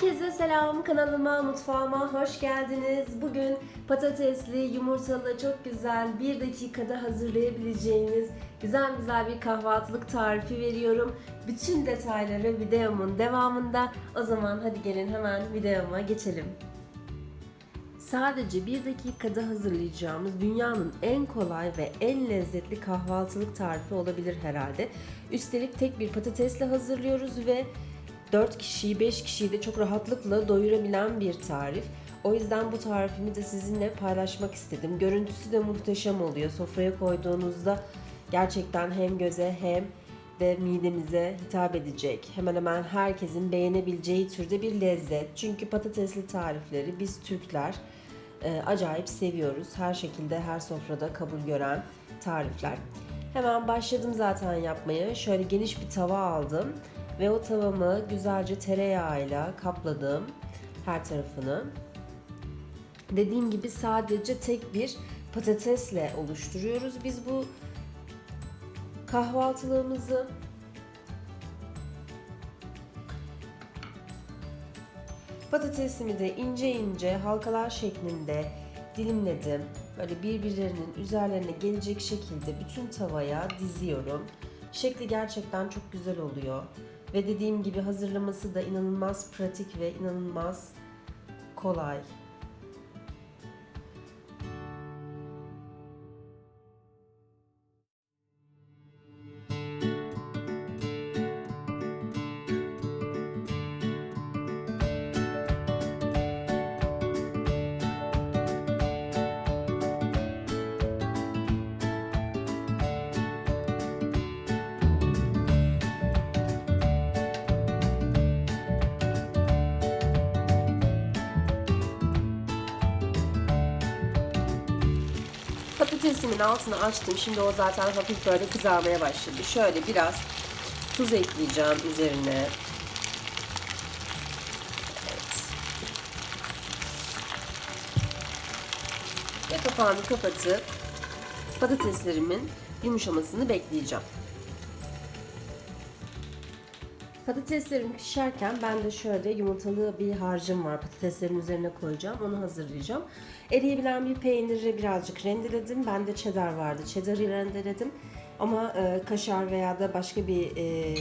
Herkese selam kanalıma, mutfağıma hoş geldiniz. Bugün patatesli, yumurtalı, çok güzel, bir dakikada hazırlayabileceğiniz güzel güzel bir kahvaltılık tarifi veriyorum. Bütün detayları videomun devamında. O zaman hadi gelin hemen videoma geçelim. Sadece bir dakikada hazırlayacağımız dünyanın en kolay ve en lezzetli kahvaltılık tarifi olabilir herhalde. Üstelik tek bir patatesle hazırlıyoruz ve 4 kişiyi 5 kişiyi de çok rahatlıkla doyurabilen bir tarif. O yüzden bu tarifimi de sizinle paylaşmak istedim. Görüntüsü de muhteşem oluyor. Sofraya koyduğunuzda gerçekten hem göze hem de midemize hitap edecek. Hemen hemen herkesin beğenebileceği türde bir lezzet. Çünkü patatesli tarifleri biz Türkler e, acayip seviyoruz. Her şekilde her sofrada kabul gören tarifler. Hemen başladım zaten yapmaya. Şöyle geniş bir tava aldım ve o tavamı güzelce tereyağıyla kapladım her tarafını. Dediğim gibi sadece tek bir patatesle oluşturuyoruz biz bu kahvaltılığımızı. Patatesimi de ince ince halkalar şeklinde dilimledim. Böyle birbirlerinin üzerlerine gelecek şekilde bütün tavaya diziyorum. Şekli gerçekten çok güzel oluyor. Ve dediğim gibi hazırlaması da inanılmaz pratik ve inanılmaz kolay. Patatesimin altını açtım. Şimdi o zaten hafif böyle kızarmaya başladı. Şöyle biraz tuz ekleyeceğim üzerine. Evet. Ve kapağını kapatıp patateslerimin yumuşamasını bekleyeceğim. Patateslerim pişerken ben de şöyle yumurtalı bir harcım var. Patateslerin üzerine koyacağım. Onu hazırlayacağım. Eriyebilen bir peyniri birazcık rendeledim. Bende cheddar vardı. Cheddar'ı rendeledim. Ama e, kaşar veya da başka bir e,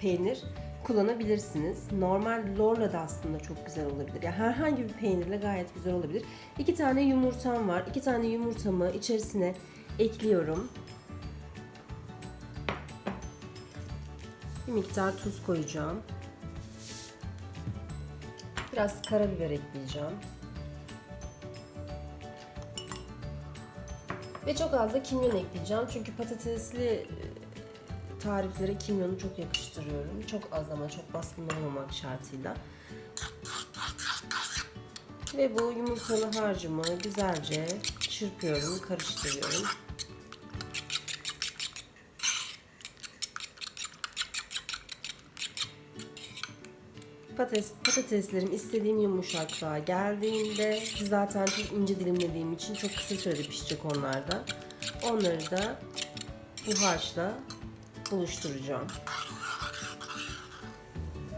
peynir kullanabilirsiniz. Normal lorla da aslında çok güzel olabilir. Yani herhangi bir peynirle gayet güzel olabilir. İki tane yumurtam var. İki tane yumurtamı içerisine ekliyorum. Bir miktar tuz koyacağım. Biraz karabiber ekleyeceğim. Ve çok az da kimyon ekleyeceğim. Çünkü patatesli e, tariflere kimyonu çok yakıştırıyorum. Çok az ama çok baskın olmamak şartıyla. Ve bu yumurtalı harcımı güzelce çırpıyorum, karıştırıyorum. Patates, patateslerim istediğim yumuşaklığa geldiğinde zaten çok ince dilimlediğim için çok kısa sürede pişecek onlar da. Onları da bu harçla buluşturacağım.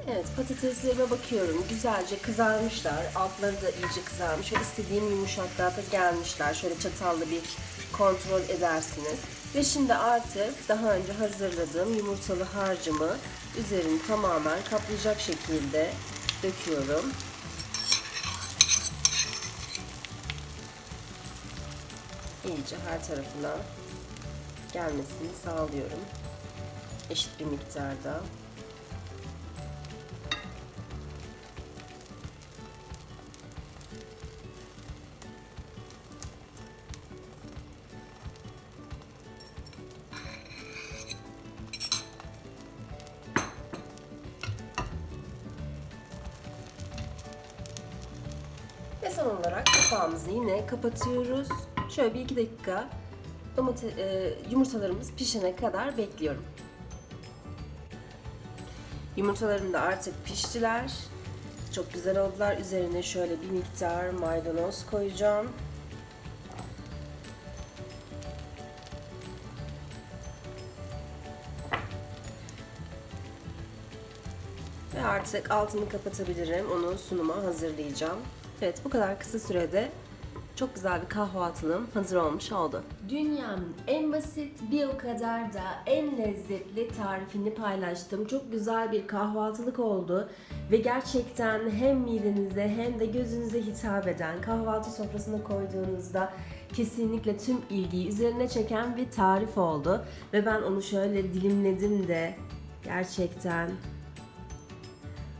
Evet patateslerime bakıyorum. Güzelce kızarmışlar. Altları da iyice kızarmış ve istediğim yumuşaklığa da gelmişler. Şöyle çatalla bir kontrol edersiniz. Ve şimdi artık daha önce hazırladığım yumurtalı harcımı üzerini tamamen kaplayacak şekilde döküyorum. İyice her tarafına gelmesini sağlıyorum. Eşit bir miktarda. Ve son olarak kapağımızı yine kapatıyoruz. Şöyle bir iki dakika domate, e, yumurtalarımız pişene kadar bekliyorum. Yumurtalarım da artık piştiler. Çok güzel oldular. Üzerine şöyle bir miktar maydanoz koyacağım. Ve artık altını kapatabilirim. Onu sunuma hazırlayacağım. Evet bu kadar kısa sürede çok güzel bir kahvaltılığım hazır olmuş oldu. Dünyanın en basit bir o kadar da en lezzetli tarifini paylaştım. Çok güzel bir kahvaltılık oldu ve gerçekten hem midenize hem de gözünüze hitap eden kahvaltı sofrasına koyduğunuzda kesinlikle tüm ilgiyi üzerine çeken bir tarif oldu ve ben onu şöyle dilimledim de gerçekten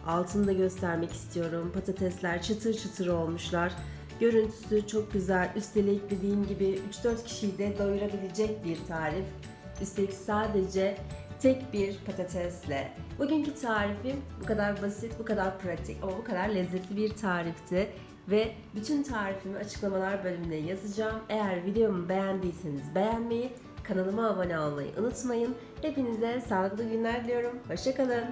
Altını da göstermek istiyorum. Patatesler çıtır çıtır olmuşlar. Görüntüsü çok güzel. Üstelik dediğim gibi 3-4 kişiyi de doyurabilecek bir tarif. Üstelik sadece tek bir patatesle. Bugünkü tarifim bu kadar basit, bu kadar pratik ama bu kadar lezzetli bir tarifti. Ve bütün tarifimi açıklamalar bölümüne yazacağım. Eğer videomu beğendiyseniz beğenmeyi, kanalıma abone olmayı unutmayın. Hepinize sağlıklı günler diliyorum. Hoşçakalın.